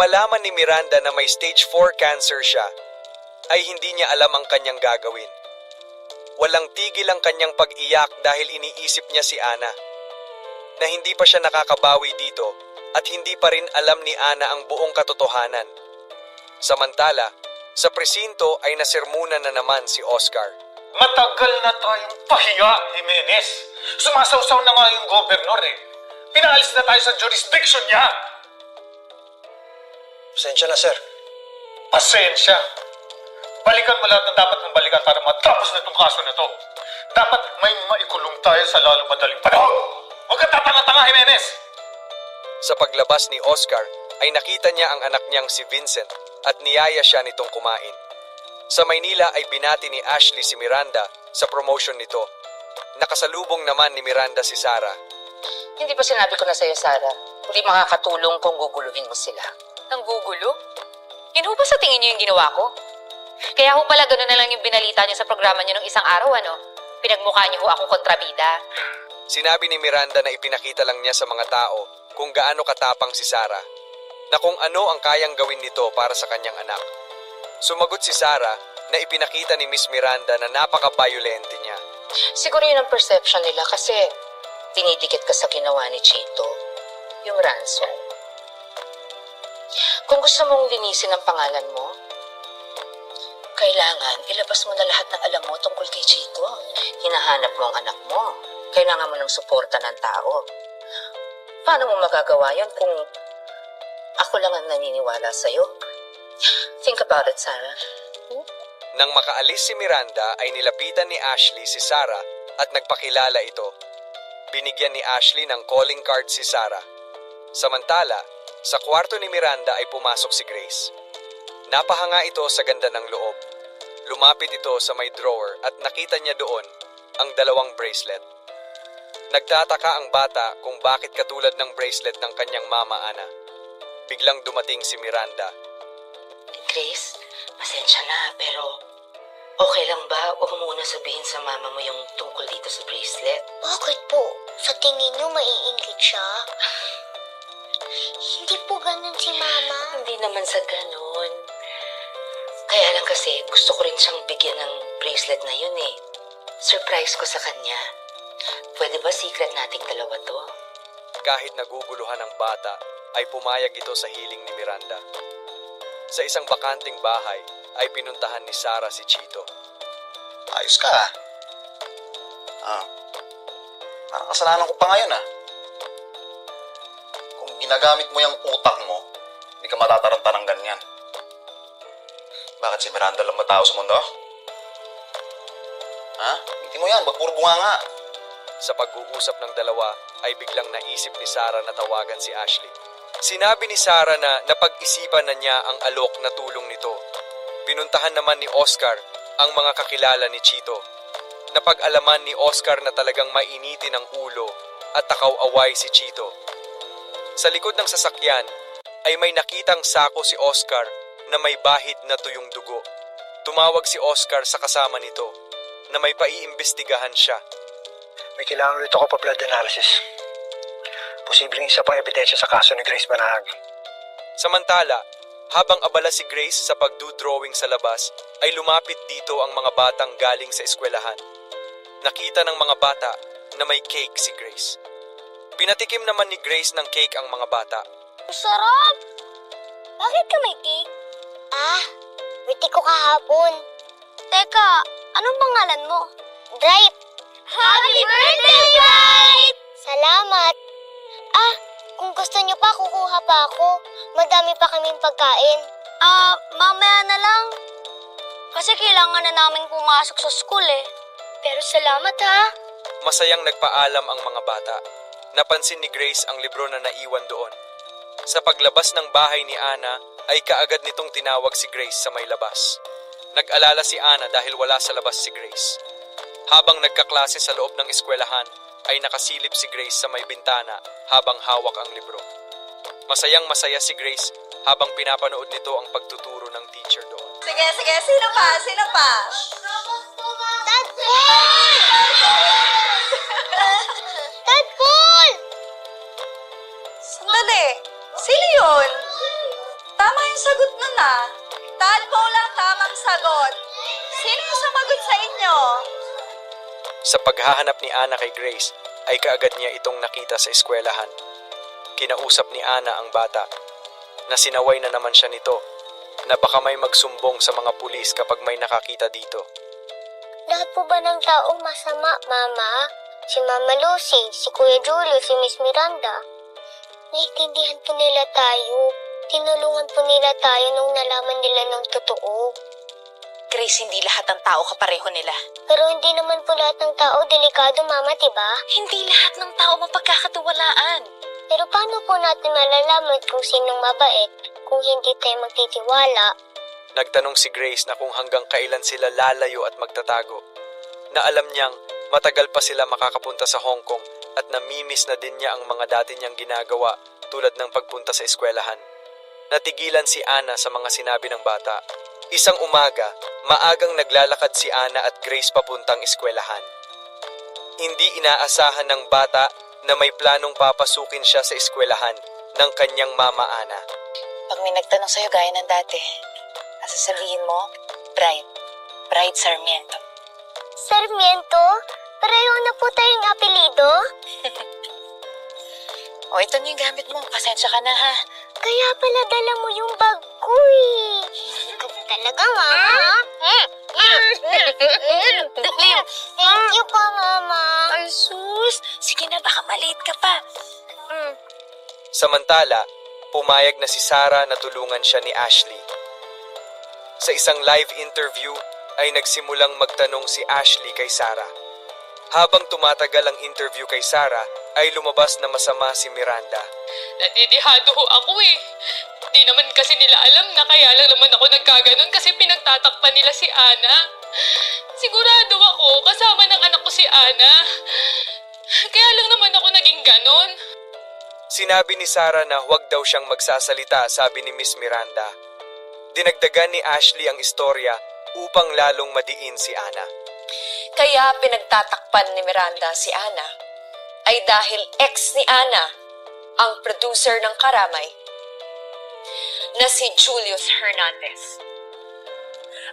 malaman ni Miranda na may stage 4 cancer siya, ay hindi niya alam ang kanyang gagawin. Walang tigil ang kanyang pag-iyak dahil iniisip niya si Ana. Na hindi pa siya nakakabawi dito at hindi pa rin alam ni Ana ang buong katotohanan. Samantala, sa presinto ay nasirmunan na naman si Oscar. Matagal na tayong pahiya, Jimenez. Sumasawsaw na nga yung gobernur eh. Pinaalis na tayo sa jurisdiction niya. Pasensya na, sir. Pasensya. Balikan mo lahat ng dapat mong balikan para matapos na itong kaso na to. Dapat may maikulong tayo sa lalong madaling panahon. Huwag ka tatanga-tanga, Jimenez. Sa paglabas ni Oscar ay nakita niya ang anak niyang si Vincent at niyaya siya nitong kumain. Sa Maynila ay binati ni Ashley si Miranda sa promotion nito. Nakasalubong naman ni Miranda si Sarah. Hindi ba sinabi ko na sa'yo, Sarah? Hindi makakatulong kung guguluhin mo sila. Nang gugulo? Yun ho ba sa tingin niyo yung ginawa ko? Kaya ho pala gano'n na lang yung binalita niyo sa programa niyo nung isang araw, ano? Pinagmukha niyo ho akong kontrabida. Sinabi ni Miranda na ipinakita lang niya sa mga tao kung gaano katapang si Sarah, na kung ano ang kayang gawin nito para sa kanyang anak. Sumagot si Sarah na ipinakita ni Miss Miranda na napaka-violente niya. Siguro yun ang perception nila kasi dinidikit ka sa ginawa ni Chito. Yung ransom. Kung gusto mong linisin ang pangalan mo, kailangan ilabas mo na lahat ng alam mo tungkol kay Chito. Hinahanap mo ang anak mo. Kailangan mo ng suporta ng tao. Paano mo magagawa yon kung ako lang ang naniniwala sa'yo? Think about it, Sarah. Nang makaalis si Miranda ay nilapitan ni Ashley si Sarah at nagpakilala ito. Binigyan ni Ashley ng calling card si Sarah. Samantala, sa kwarto ni Miranda ay pumasok si Grace. Napahanga ito sa ganda ng loob. Lumapit ito sa may drawer at nakita niya doon ang dalawang bracelet. Nagtataka ang bata kung bakit katulad ng bracelet ng kanyang mama Ana. Biglang dumating si Miranda Grace, pasensya na, pero okay lang ba o muna sabihin sa mama mo yung tungkol dito sa bracelet? Bakit po? Sa tingin niyo maiingit siya? Hindi po ganun si Mama. Hindi naman sa ganun. Kaya lang kasi gusto ko rin siyang bigyan ng bracelet na yun eh. Surprise ko sa kanya. Pwede ba secret nating dalawa to? Kahit naguguluhan ang bata, ay pumayag ito sa hiling ni Miranda. Sa isang bakanting bahay, ay pinuntahan ni Sarah si Chito. Ayos ka, ah. Ah. Parang kasalanan ko pa ngayon, ah. Ginagamit mo yung utak mo, hindi ka matataranta ng ganyan. Bakit si Miranda lang ba tao sa mundo? Ha? Hindi mo yan, puro bunganga. Sa pag-uusap ng dalawa, ay biglang naisip ni Sarah na tawagan si Ashley. Sinabi ni Sarah na napag-isipan na niya ang alok na tulong nito. Pinuntahan naman ni Oscar ang mga kakilala ni Chito. Napag-alaman ni Oscar na talagang mainitin ang ulo at takaw-away si Chito. Sa likod ng sasakyan ay may nakitang sako si Oscar na may bahid na tuyong dugo. Tumawag si Oscar sa kasama nito na may paiimbestigahan siya. May kailangan ulit ako pa blood analysis. Posibleng isa pang ebidensya sa kaso ni Grace Manahag. Samantala, habang abala si Grace sa pagdo-drawing sa labas, ay lumapit dito ang mga batang galing sa eskwelahan. Nakita ng mga bata na may cake si Grace. Pinatikim naman ni Grace ng cake ang mga bata. Ang sarap! Bakit ka may cake? Ah, witi ko kahapon. Teka, anong pangalan mo? Bright. Happy birthday, Bright! Salamat. Ah, kung gusto niyo pa, kukuha pa ako. Madami pa kaming pagkain. Ah, mamaya na lang. Kasi kailangan na namin pumasok sa school eh. Pero salamat ha. Masayang nagpaalam ang mga bata. Napansin ni Grace ang libro na naiwan doon. Sa paglabas ng bahay ni Ana, ay kaagad nitong tinawag si Grace sa may labas. Nag-alala si Ana dahil wala sa labas si Grace. Habang nagkaklase sa loob ng eskwelahan, ay nakasilip si Grace sa may bintana habang hawak ang libro. Masayang masaya si Grace habang pinapanood nito ang pagtuturo ng teacher doon. Sige, sige. Sino pa? Sino pa? Tadpol! Sandali. Sino yun? sagot nun ah. Tadpole lang tamang sagot. Sino yung sumagot sa inyo? Sa paghahanap ni Ana kay Grace, ay kaagad niya itong nakita sa eskwelahan. Kinausap ni Ana ang bata, na sinaway na naman siya nito, na baka may magsumbong sa mga pulis kapag may nakakita dito. Lahat po ba ng tao masama, Mama? Si Mama Lucy, si Kuya Julio, si Miss Miranda. Naiintindihan po nila tayo. Tinulungan po nila tayo nung nalaman nila ng totoo. Grace, hindi lahat ng tao kapareho nila. Pero hindi naman po lahat ng tao delikado, Mama, diba? Hindi lahat ng tao mapagkakatiwalaan. Pero paano po natin malalaman kung sinong mabait kung hindi tayo magtitiwala? Nagtanong si Grace na kung hanggang kailan sila lalayo at magtatago. Na alam niyang matagal pa sila makakapunta sa Hong Kong at namimiss na din niya ang mga dati niyang ginagawa tulad ng pagpunta sa eskwelahan. Natigilan si Ana sa mga sinabi ng bata. Isang umaga, maagang naglalakad si Ana at Grace papuntang eskwelahan. Hindi inaasahan ng bata na may planong papasukin siya sa eskwelahan ng kanyang mama Ana. Pag may nagtanong sa'yo gaya ng dati, sasabihin mo, Bright. Bright Sarmiento. Sarmiento? Pareho na po tayong apelido? O, ito na yung gamit mo. Pasensya ka na, ha? Kaya pala dala mo yung bag ko eh. Talaga, Mama. Thank you po, Mama. Ay, sus! Sige na, baka maliit ka pa. Samantala, pumayag na si Sarah na tulungan siya ni Ashley. Sa isang live interview ay nagsimulang magtanong si Ashley kay Sarah. Habang tumatagal ang interview kay Sarah, ay lumabas na masama si Miranda. Nadidihado ho ako eh. Di naman kasi nila alam na kaya lang naman ako nagkaganon kasi pinagtatakpan nila si Ana. Sigurado ako, kasama ng anak ko si Ana. Kaya lang naman ako naging ganon. Sinabi ni Sarah na huwag daw siyang magsasalita, sabi ni Miss Miranda. Dinagdagan ni Ashley ang istorya upang lalong madiin si Ana. Kaya pinagtatakpan ni Miranda si Ana ay dahil ex ni Ana ang producer ng Karamay na si Julius Hernandez.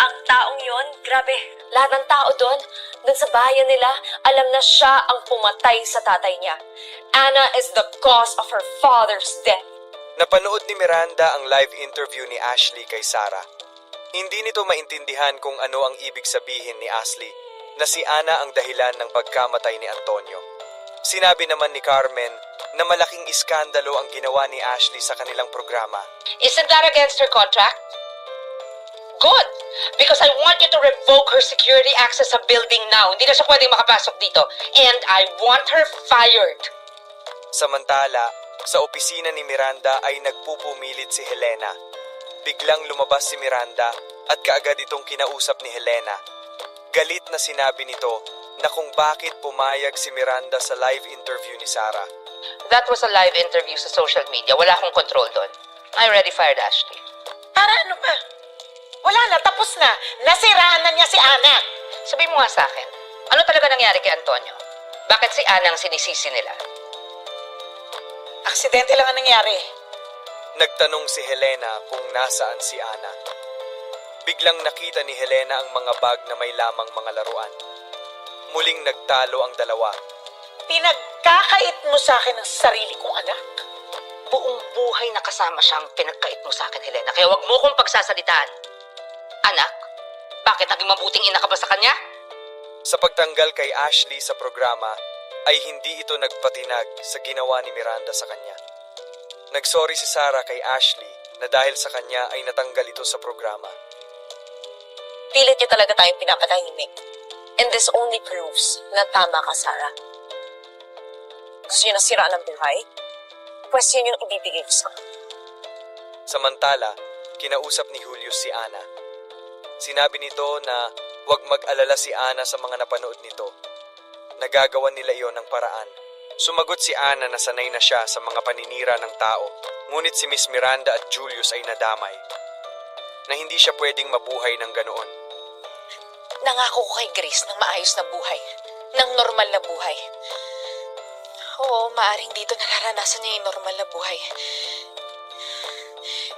Ang taong yon, grabe, lahat ng tao doon, doon sa bayan nila, alam na siya ang pumatay sa tatay niya. Anna is the cause of her father's death. Napanood ni Miranda ang live interview ni Ashley kay Sarah. Hindi nito maintindihan kung ano ang ibig sabihin ni Ashley na si Ana ang dahilan ng pagkamatay ni Antonio. Sinabi naman ni Carmen na malaking iskandalo ang ginawa ni Ashley sa kanilang programa. Isn't that against her contract? Good! Because I want you to revoke her security access sa building now. Hindi na siya pwedeng makapasok dito. And I want her fired. Samantala, sa opisina ni Miranda ay nagpupumilit si Helena. Biglang lumabas si Miranda at kaagad itong kinausap ni Helena. Galit na sinabi nito na kung bakit pumayag si Miranda sa live interview ni Sarah. That was a live interview sa social media. Wala akong control doon. I already fired Ashley. Para ano pa? Wala na, tapos na. Nasiraan na niya si Ana. Sabi mo nga sa akin, ano talaga nangyari kay Antonio? Bakit si Ana ang sinisisi nila? Aksidente lang ang nangyari. Nagtanong si Helena kung nasaan si Ana. Biglang nakita ni Helena ang mga bag na may lamang mga laruan. Muling nagtalo ang dalawa. Pinagkakait mo sa akin ang sarili kong anak. Buong buhay na kasama siyang pinagkait mo sa akin, Helena. Kaya wag mo kong pagsasalitaan. Anak, bakit naging mabuting ina ka ba sa kanya? Sa pagtanggal kay Ashley sa programa, ay hindi ito nagpatinag sa ginawa ni Miranda sa kanya. Nagsorry si Sarah kay Ashley na dahil sa kanya ay natanggal ito sa programa. Pilit niya talaga tayong pinapatahimik. And this only proves na tama ka, Sarah. Gusto niyo nasiraan ang buhay? Pwes yun yung ibibigay ko sa Samantala, kinausap ni Julius si Ana. Sinabi nito na huwag mag-alala si Ana sa mga napanood nito. Nagagawa nila iyon ng paraan. Sumagot si Ana na sanay na siya sa mga paninira ng tao, ngunit si Miss Miranda at Julius ay nadamay. Na hindi siya pwedeng mabuhay ng ganoon. Nangako ko kay Grace ng maayos na buhay. Ng normal na buhay. Oo, maaring dito nararanasan niya yung normal na buhay.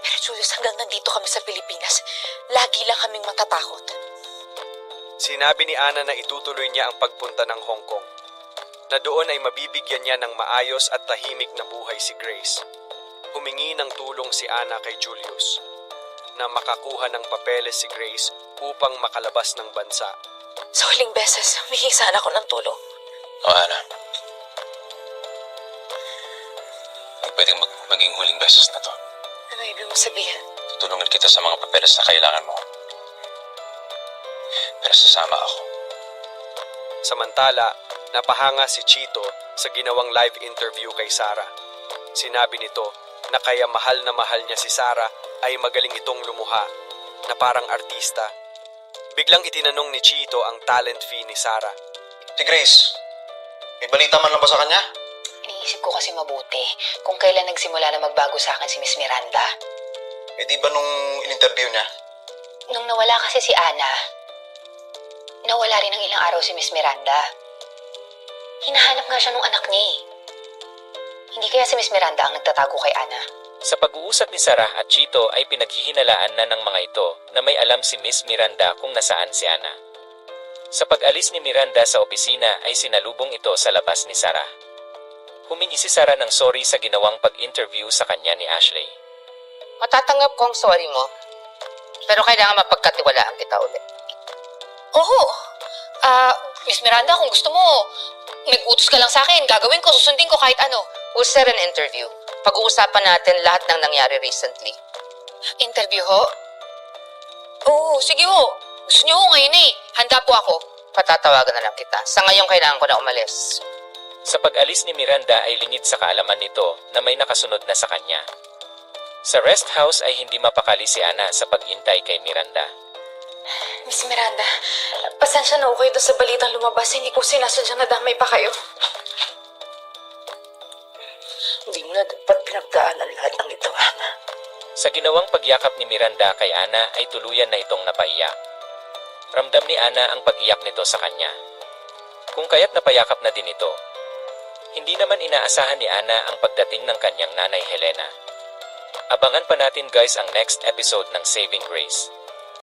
Pero Julius, hanggang nandito kami sa Pilipinas, lagi lang kaming matatakot. Sinabi ni Ana na itutuloy niya ang pagpunta ng Hong Kong. Na doon ay mabibigyan niya ng maayos at tahimik na buhay si Grace. Humingi ng tulong si Ana kay Julius na makakuha ng papeles si Grace upang makalabas ng bansa. Sa huling beses, humingi sana ako ng tulong. O Ana. Hindi pwedeng mag- maging huling beses na to. Ano ibig mo sabihin? Tutulungan kita sa mga papeles na kailangan mo. Pero sasama ako. Samantala, napahanga si Chito sa ginawang live interview kay Sara. Sinabi nito na kaya mahal na mahal niya si Sara ay magaling itong lumuha na parang artista. Biglang itinanong ni Chito ang talent fee ni Sara. Si Grace, may balita man lang ba sa kanya? Iniisip ko kasi mabuti kung kailan nagsimula na magbago sa akin si Miss Miranda. Eh di ba nung in-interview niya? Nung nawala kasi si Ana, nawala rin ng ilang araw si Miss Miranda. Hinahanap nga siya nung anak niya eh. Hindi kaya si Miss Miranda ang nagtatago kay Ana. Sa pag-uusap ni Sarah at Chito ay pinaghihinalaan na ng mga ito na may alam si Miss Miranda kung nasaan si Ana. Sa pag-alis ni Miranda sa opisina ay sinalubong ito sa labas ni Sarah. Humingi si Sarah ng sorry sa ginawang pag-interview sa kanya ni Ashley. Matatanggap ko ang sorry mo. Pero kailangan mapagkatiwalaan kita ulit. Oo! Ah, Miss Miranda, kung gusto mo, nag-utos ka lang sa akin. Gagawin ko, susundin ko kahit ano. We'll set an interview. Pag-uusapan natin lahat ng nangyari recently. Interview ho? Oo, sige ho. Gusto niyo ho ngayon eh. Handa po ako. Patatawagan na lang kita. Sa ngayon kailangan ko na umalis. Sa pag-alis ni Miranda ay lingid sa kaalaman nito na may nakasunod na sa kanya. Sa rest house ay hindi mapakali si Ana sa pag-intay kay Miranda. Miss Miranda, pasensya na ako kayo doon sa balitang lumabas. Hindi ko sinasadyang nadamay pa kayo. Na dapat pinagdaanan lahat ng ito, Ana. Sa ginawang pagyakap ni Miranda kay Ana ay tuluyan na itong napaiyak. Ramdam ni Ana ang pag-iyak nito sa kanya. Kung kaya't napayakap na din ito, hindi naman inaasahan ni Ana ang pagdating ng kanyang nanay Helena. Abangan pa natin guys ang next episode ng Saving Grace.